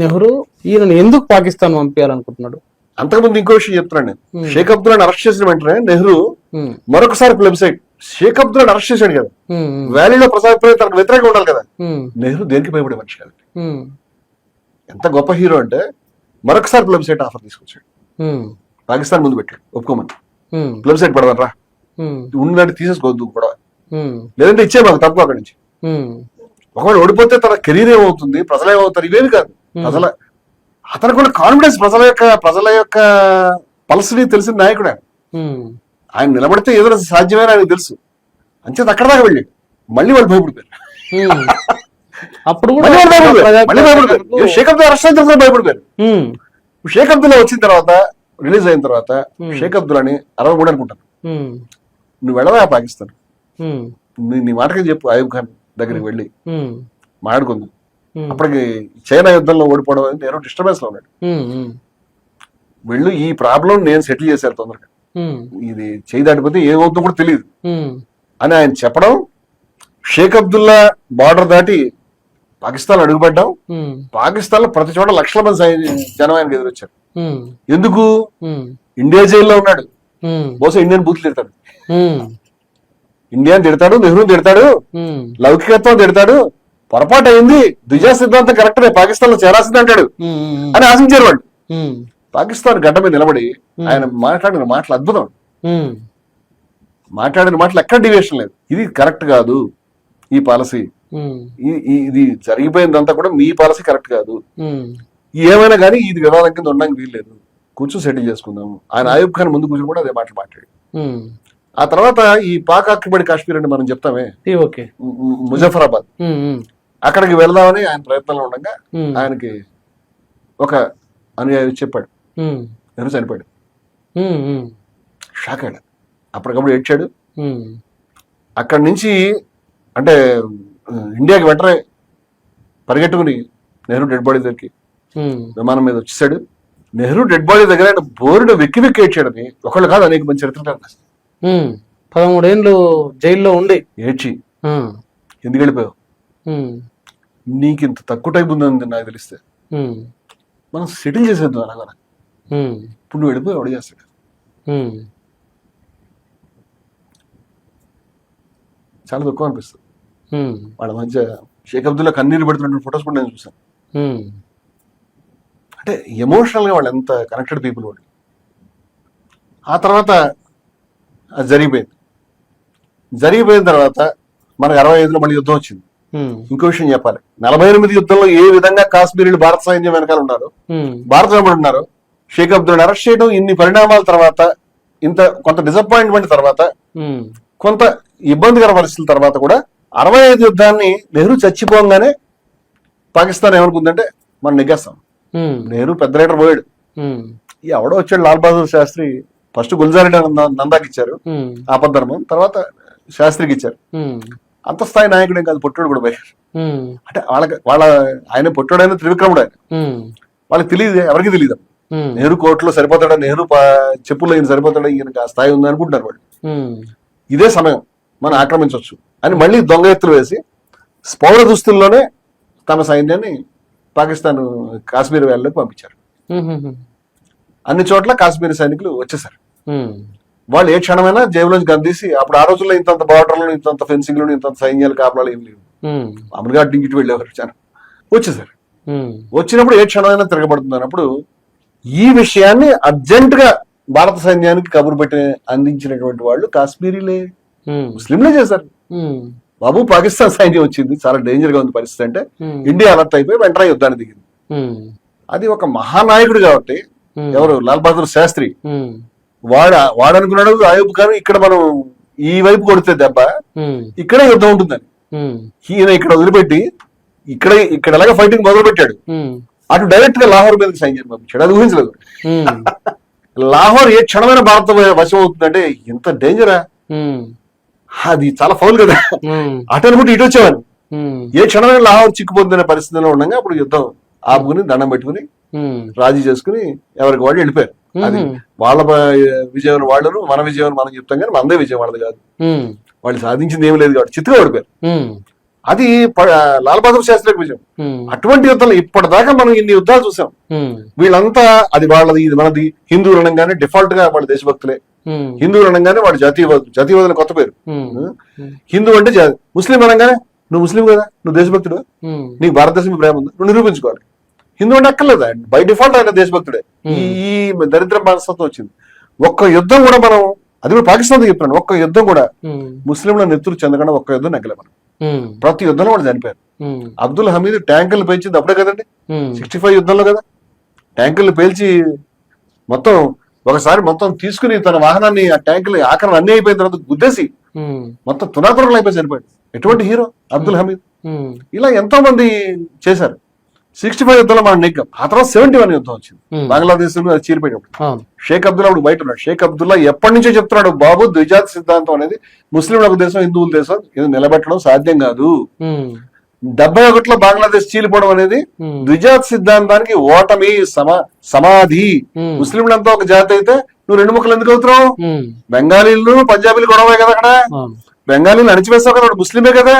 నెహ్రూ ఈయనను ఎందుకు పాకిస్తాన్ పంపించాలనుకుంటున్నాడు? అంతకుముందు ఇంకో విషయం చెప్తున్నాను నేను. షేక్ అబ్దుల్లాని అరెస్ట్ చేసిన వెంటనే నెహ్రూ మరొకసారి వెబ్సైట్ షేక్ అబ్దుల్లాని అరెస్ట్ చేశాడు కదా. వ్యాలీలో ప్రసాద్ తనకు వ్యతిరేకంగా ఉండాలి కదా. నెహ్రూ దేనికి భయపడే మనిషి ఉమ్, ఎంత గొప్ప హీరో అంటే మరొకసారి వెబ్సైట్ ఆఫర్ తీసుకొచ్చాడు. పాకిస్తాన్ ముందు పెట్టాడు. ఒప్పుకోమని. ఉమ్, వెబ్సైట్ పడదాం రా ఉమ్, ఉన్నదంటే తీసేసుకోవద్దు కూడా ఉమ్, లేదంటే ఇచ్చే మాకు తప్పు అక్కడి నుంచి. ఒకవేళ ఓడిపోతే తన కెరీర్ ఏమవుతుంది? ప్రజలు ఏమవుతారు? ఇవేమి కాదు. ప్రజల అతనికి ఉన్న కాన్ఫిడెన్స్ ప్రజల యొక్క ప్రజల యొక్క పల్స్ని తెలిసిన నాయకుడు. ఆయన ఆయన నిలబడితే ఏదైనా సాధ్యమైన ఆయనకు తెలుసు. అంచేత అక్కడ దాకా వెళ్ళాడు మళ్ళీ వాళ్ళు భయపడిపోయారు. అప్పుడు కూడా మళ్ళీ వాళ్ళు భయపడిపోయారు ఏ షేక్ అబ్దుల్ అరెస్ట్ అయిన తర్వాత భయపడిపోయారు షేక్ అబ్దుల్లా వచ్చిన తర్వాత రిలీజ్ అయిన తర్వాత. షేక్ అబ్దుల్లాని అరవై మూడు అనుకుంటాను. నువ్వు వెళ్ళవా పాకిస్తాన్? నీ మాటకి చెప్పు అయూబ్ ఖాన్ దగ్గరికి వెళ్ళి. మాట్లాడుకుందాం. అప్పటికి చైనా యుద్ధంలో ఓడిపోవడం అని నేను డిస్టర్బెన్స్లో ఉన్నాడు. వెళ్ళు ఈ ప్రాబ్లం నేను సెటిల్ చేశాను తొందరగా. ఇది చేయి దాటిపోతే ఏమవుతుందో కూడా తెలియదు. అని ఆయన చెప్పడం షేక్ అబ్దుల్లా బార్డర్ దాటి పాకిస్తాన్ అడుగుపడ్డాం పాకిస్తాన్లో ప్రతి చోట లక్షల మంది జనం ఆయనకు ఎదురొచ్చారు. ఎందుకు? ఇండియా జైల్లో ఉన్నాడు. బహుశా ఇండియన్ బూత్ తిడతాడు. ఉమ్, ఇండియాని తిడతాడు నెహ్రూ తిడతాడు లౌకికత్వం తిడతాడు పొరపాటు అయింది ద్విజా సిద్ధాంతం కరెక్టే పాకిస్తాన్లో చేరాల్సింది అంటాడు. అని ఆశించారు వాళ్ళు ఉమ్, పాకిస్తాన్ గడ్డ మీద నిలబడి ఆయన మాట్లాడిన మాటలు అద్భుతం. మాట్లాడిన మాటలు ఎక్కడ డివియేషన్ లేదు. ఇది కరెక్ట్ కాదు ఈ పాలసీ. ఇది జరిగిపోయిందంతా కూడా మీ పాలసీ కరెక్ట్ కాదు. ఏమైనా కానీ ఇది వివాదం కింద ఉండడానికి వీల్లేదు కూర్చొని సెటిల్ చేసుకుందాము ఆయన ఆయూబ్ ఖాన్ ముందు కూర్చొని కూడా అదే మాటలు మాట్లాడు. ఆ తర్వాత ఈ పాక్ ఆక్యుపైడ్ కాశ్మీర్ అని మనం చెప్తామే. ముజఫరాబాద్. అక్కడికి వెళ్దామని ఆయన ప్రయత్నంలో ఉండగా ఆయనకి ఒక అనుయాయి చెప్పాడు. నెహ్రూ చనిపోయాడు షాక్ అయ్యాడు. అప్పటికప్పుడు ఏడ్చాడు అక్కడి నుంచి అంటే ఇండియాకి వెంటనే పరిగెట్టుకుని నెహ్రూ డెడ్ బాడీ దగ్గరికి విమానం మీద వచ్చేసాడు. నెహ్రూ డెడ్ బాడీ దగ్గర ఆయన బోరుడు వెక్కి వెక్కి ఏడ్చాడని ఒకళ్ళు కాదు అనేక మంది చరిత్ర. పదమూడేళ్ళు జైల్లో ఉండి. ఏడ్చి ఎందుకు వెళ్ళిపోయావు? నీకు ఇంత తక్కువ టైం ఉందని నాకు తెలిస్తే. మనం సెటిల్ చేసేద్దాం ఉమ్, ఇప్పుడు నువ్వు వెళ్ళిపోయి ఎవడు చేస్తాడు? చాలా దుఃఖం అనిపిస్తుంది. వాళ్ళ మధ్య షేక్ అబ్దుల్లా కన్నీరు పెడుతున్న ఫొటోస్ కూడా నేను చూసాను అంటే ఎమోషనల్గా వాళ్ళు ఎంత కనెక్టెడ్ పీపుల్ వాళ్ళు. ఆ తర్వాత అది జరిగిపోయింది. జరిగిపోయిన తర్వాత మనకు అరవై ఐదులో మళ్ళీ యుద్ధం వచ్చింది. ఇంకో విషయం చెప్పాలి. నలభై ఎనిమిది యుద్ధంలో ఏ విధంగా కాశ్మీరీలు భారత సైన్యం వెనకాల ఉన్నారు? భారత ఉన్నారు. షేక్ అబ్దుల్ అరెస్ట్ చేయడం ఇన్ని పరిణామాల తర్వాత ఇంత కొంత డిసప్పాయింట్మెంట్ తర్వాత కొంత ఇబ్బందికర పరిస్థితుల తర్వాత కూడా అరవై ఐదు యుద్ధాన్ని నెహ్రూ చచ్చిపోగానే పాకిస్తాన్ ఏమనుకుందంటే మనం నెగ్గేస్తాం. నెహ్రూ పెద్ద రైటర్ పోయాడు. ఎవడో వచ్చాడు లాల్ బహదూర్ శాస్త్రి. ఫస్ట్ గుల్జారెడ్డి నంద- నందాకి ఇచ్చారు. ఆపద్ధర్మం. తర్వాత శాస్త్రికి ఇచ్చారు. అంత స్థాయి నాయకుడే కాదు పొట్టుడు కూడా పోయారు అంటే వాళ్ళకి వాళ్ళ ఆయన పొట్టుడైన త్రివిక్రముడు ఆయన. వాళ్ళకి తెలియదు ఎవరికి తెలియదు. నెహ్రూ కోర్టులో సరిపోతాడా నెహ్రూ చెప్పుల్లో ఈయన సరిపోతాడా ఈయనకి ఆ స్థాయి ఉంది అనుకుంటున్నారు వాళ్ళు. ఇదే సమయం మనం ఆక్రమించవచ్చు అని మళ్ళీ దొంగ ఎత్తులు వేసి పౌర దుస్తుల్లోనే తమ సైన్యాన్ని పాకిస్తాన్ కాశ్మీర్ వ్యాలీలోకి పంపించారు. అన్ని చోట్ల కాశ్మీర్ సైనికులు వచ్చేసారు వాళ్ళు ఏ క్షణమైనా జేబులోంచి గందీసి అప్పుడు ఆ రోజుల్లో ఇంతంత బార్డర్లు ఇంతంత ఫెన్సింగ్లు ఇంతంత సైన్యాలు కాపలాలు ఏం లేవు. మామూలుగా ఇటు వెళ్ళేవారు వచ్చేసారు. ఉమ్, వచ్చినప్పుడు ఏ క్షణమైనా తిరగబడుతుంది అన్నప్పుడు ఈ విషయాన్ని అర్జెంట్గా భారత సైన్యానికి కబురు పెట్టి అందించినటువంటి వాళ్ళు కాశ్మీరీలే. ముస్లింలే చేశారు. బాబు పాకిస్తాన్ సైన్యం వచ్చింది. చాలా డేంజర్గా ఉంది పరిస్థితి అంటే ఇండియా అలర్ట్ అయిపోయి వెంటనే యుద్ధాన్ని దిగింది. అది ఒక మహానాయకుడు కాబట్టి ఎవరు? లాల్ బహదూర్ శాస్త్రి. వాడు వాడు అనుకున్నాడు అయూబ్ ఖాన్ ఇక్కడ మనం ఈ వైపు కొడితే దెబ్బ ఇక్కడే యుద్ధం ఉంటుందని. ఈయన ఇక్కడ వదిలిపెట్టి ఇక్కడ ఇక్కడ ఎలాగ ఫైటింగ్ మొదలు పెట్టాడు అటు డైరెక్ట్గా లాహోర్ మీదకి సైన్యం పంపించాడు అది ఊహించలేదు. లాహోర్ ఏ క్షణమైన భారత వశం అవుతుందంటే ఎంత డేంజరా అది చాలా ఫౌల్ కదా. అటు అనుకుంటే ఇటు వచ్చేవాడు. ఏ క్షణమైన లాహోర్ చిక్కుపోతున్న పరిస్థితిలో ఉండగా అప్పుడు యుద్ధం ఆపుకుని దండం పెట్టుకుని రాజీ చేసుకుని ఎవరికి వాళ్ళు వెళ్ళిపోయారు. అది. వాళ్ళ విజయం వాళ్ళను మన విజయం మనం చెప్తాం కానీ మనదే విజయం వాళ్ళది కాదు వాళ్ళు సాధించింది ఏమీ లేదు కాబట్టి చిత్తుగా ఓడిపోయారు. అది లాల్ బహదూర్ శాస్త్రికి విజయం. అటువంటి యుద్ధాలు ఇప్పటిదాకా మనం ఇన్ని యుద్ధాలు చూసాం. వీళ్ళంతా అది వాళ్ళది ఇది మనది. హిందువులు అనగానే డిఫాల్ట్గా వాళ్ళ దేశభక్తులే. హిందువులు అనగానే వాడు జాతీయవాదులు జాతీయవాదుల కొత్త పేరు. హిందూ అంటే ముస్లిం అనగానే నువ్వు ముస్లిం కదా? నువ్వు దేశభక్తుడు నీకు భారతదేశం ప్రేమ ఉందా? నువ్వు నిరూపించుకోవాలి. హిందూ అంటే అక్కర్లేదు? బై డిఫాల్ట్ ఆయన దేశభక్తుడే. ఈ దరిద్ర మనస్తత్వం వచ్చింది. ఒక్క యుద్ధం కూడా మనం అది కూడా పాకిస్తాన్ చెప్తున్నాను ఒక్క యుద్ధం కూడా ముస్లింల నెత్తురు చెందకుండా ఒక్క యుద్ధం నెగ్గలే మనం. ప్రతి యుద్ధంలో వాళ్ళు చనిపోయారు. అబ్దుల్ హమీద్ ట్యాంకులు పెంచింది అప్పుడే కదండి? సిక్స్టీ ఫైవ్ యుద్ధంలో కదా. ట్యాంకులు పేల్చి మొత్తం ఒకసారి మొత్తం తీసుకుని తన వాహనాన్ని ఆ ట్యాంకులు ఆఖరణ అన్ని అయిపోయిన తర్వాత గుద్దేసి మొత్తం తునాతురలు అయిపోయి చనిపోయాడు. ఎటువంటి హీరో? అబ్దుల్ హమీద్. ఇలా ఎంతో మంది చేశారు. సిక్స్టీ ఫైవ్ యుద్ధంలో మనం నెగ్గాం. ఆ తర్వాత సెవెంటీ వన్ యుద్ధం వచ్చింది. బంగ్లాదేశ్ అది చీరిపోయినప్పుడు. షేక్ అబ్దుల్లా అప్పుడు బయట ఉన్నాడు. షేక్ అబ్దుల్లా ఎప్పటి నుంచో చెప్తున్నాడు బాబు ద్విజాతి సిద్ధాంతం అనేది ముస్లింలకు దేశం హిందువుల దేశం ఇది నిలబెట్టడం సాధ్యం కాదు. డెబ్బై ఒకటిలో బంగ్లాదేశ్ చీలిపోవడం అనేది ద్విజాతి సిద్ధాంతానికి ఓటమి సమా సమాధి. ముస్లింలంతా ఒక జాతి అయితే నువ్వు రెండు ముక్కలు ఎందుకు అవుతున్నావు? బెంగాలీలు పంజాబీలు గొడవే కదా అక్కడ. బెంగాలీలు అణిచివేస్తావు కదా ముస్లిమే కదా.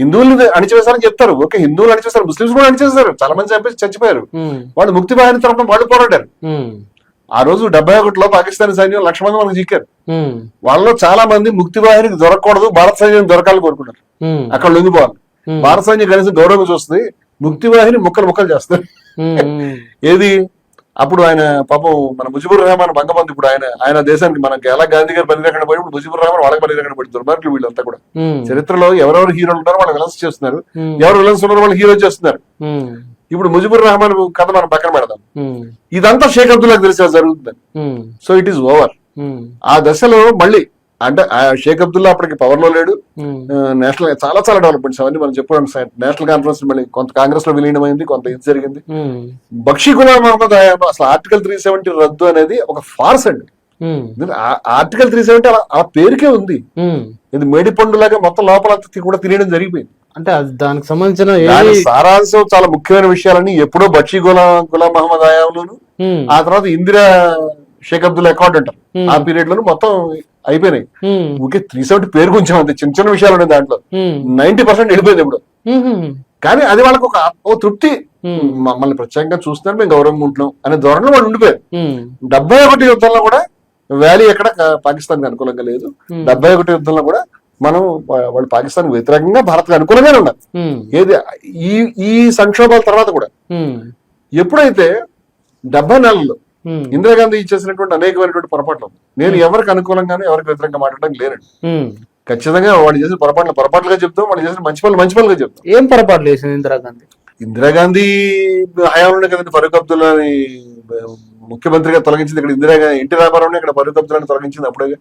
హిందువులు అణిచివేశారని చెప్తారు. ఓకే హిందువులు అణిచివేశారు ముస్లింస్ కూడా అణిచేశారు చాలా మంది చంపేసి చచ్చిపోయారు. వాళ్ళు ముక్తి బాహిని తరఫున వాళ్ళు పోరాడారు. ఆ రోజు డెబ్బై ఒకటిలో పాకిస్తాన్ సైన్యం లక్ష మంది మనకు చిక్కారు వాళ్ళలో చాలా మంది ముక్తి బాహినికి దొరకకూడదు భారత సైన్యం దొరకాలని కోరుకున్నారు. అక్కడ లొంగిపోవాలి. భారత సైన్యం కనీసం గౌరవం చూస్తుంది ముక్తి వాహిని ముక్కలు ముక్కలు చేస్తారు ఏది? అప్పుడు ఆయన పాపం మన ముజిబుర్ రెహమాన్ బంగబంధు ఇప్పుడు ఆయన ఆయన దేశానికి మనకి ఎలా గాంధీ గారు బలిరకణ పడి ఇప్పుడు ముజిబుర్ రెహమాన్ వాళ్ళకి బలిరకణ పడి దుర్మార్గులు వీళ్ళంతా కూడా. చరిత్రలో ఎవరెవరు హీరోలు ఉన్నారో వాళ్ళు విలన్స్ చేస్తున్నారు. ఎవరు విలన్స్ ఉన్నారో వాళ్ళు హీరో చేస్తున్నారు. ఇప్పుడు ముజిబుర్ రెహమాన్ కథ మనం పక్కన పెడదాం. ఇదంతా షేక్ అబ్దుల్లాకి తెలిసి జరుగుతుంది. సో ఇట్ ఈస్ ఓవర్ ఆ దశలో మళ్ళీ అంటే ఆ షేక్ అబ్దుల్లా అప్పటికి పవర్లో లేడు. నేషనల్ చాలా చాలా డెవలప్మెంట్స్ అవన్నీ మనం చెప్పుకోవడం నేషనల్ కాన్ఫరెన్స్ మళ్ళీ కొంత కాంగ్రెస్లో విలీనమైంది కొంత ఇది జరిగింది. బక్షీ గులాం మహమ్మద్ అసలు ఆర్టికల్ త్రీ సెవెంటీ రద్దు అనేది ఒక ఫార్స్ అండి. ఆర్టికల్ త్రీ సెవెంటీ అలా ఆ పేరుకే ఉంది. ఇది మేడిపండు లాగా మొత్తం లోపల కూడా తినేయడం జరిగిపోయింది. అంటే అది దానికి సంబంధించిన సారాంశం చాలా ముఖ్యమైన విషయాలన్నీ ఎప్పుడో బక్షీ గులాం గులాం మహమ్మద్ హయాంలోను ఆ తర్వాత ఇందిరా షేక్ అబ్దుల్ అకౌంట్ అంటారు. ఆ పీరియడ్ లోను మొత్తం అయిపోయినాయి. ఊకే త్రీ సెవెంటీ పేరు కొంచెం అంతే చిన్న చిన్న విషయాలు ఉన్నాయి దాంట్లో. నైన్టీ పర్సెంట్ వెళ్ళిపోయింది ఇప్పుడు. కానీ అది వాళ్ళకి ఒక ఓ తృప్తి. మమ్మల్ని ప్రత్యేకంగా చూస్తున్నారు మేము గౌరవంగా ఉంటున్నాం అనే ధోరణిలో వాళ్ళు ఉండిపోయారు. డెబ్బై ఒకటి యుద్ధంలో కూడా వ్యాలీ ఎక్కడ పాకిస్తాన్ అనుకూలంగా లేదు. డెబ్బై ఒకటి యుద్ధంలో కూడా మనం వాళ్ళు పాకిస్తాన్ వ్యతిరేకంగా భారత్ అనుకూలంగానే ఉన్నారు. ఏది ఈ ఈ సంక్షోభాల తర్వాత కూడా ఎప్పుడైతే డెబ్బై నెలల్లో ఇందిరాగాంధీ చేసినటువంటి అనేకమైనటువంటి పొరపాట్లు. నేను ఎవరికి అనుకూలంగానే ఎవరికి వ్యతిరేకంగా మాట్లాడడం లేనండి. ఖచ్చితంగా వాళ్ళు చేసిన పొరపాట్లు పొరపాట్లుగా చెప్తాం వాళ్ళు చేసిన మంచి పనులు మంచి పనులుగా చెప్తాం. ఏం పొరపాట్లు చేసింది ఇందిరాగాంధీ? ఇందిరాగాంధీ హయాంలోనే కదండి ఫరూక్ అబ్దుల్లాని ముఖ్యమంత్రిగా తొలగించింది. ఇక్కడ ఇందిరాగాంధీ ఎన్టీ రామారావుని ఇక్కడ ఫరూక్ అబ్దుల్లాని తొలగించింది అప్పుడే.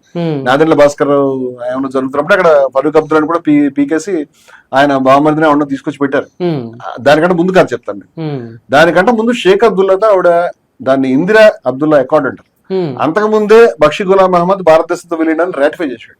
నాదెండ్ల భాస్కర్ రావు హయాంలో జరుగుతున్నప్పుడు అక్కడ ఫరూక్ అబ్దుల్లాని కూడా పీ పీకేసి ఆయన బావమరిదిని ఆవిడ తీసుకొచ్చి పెట్టారు. దానికంటే ముందు కాదు చెప్తాను దానికంటే ముందు షేక్ అబ్దుల్లాతో ఆవిడ దాన్ని ఇందిరా అబ్దుల్లా అకౌంట్ అంటారు. ఉమ్, అంతకు ముందే బక్షి గులాం మహమ్మద్ భారతదేశంతో విలీనాన్ని రాటిఫై చేశాడు.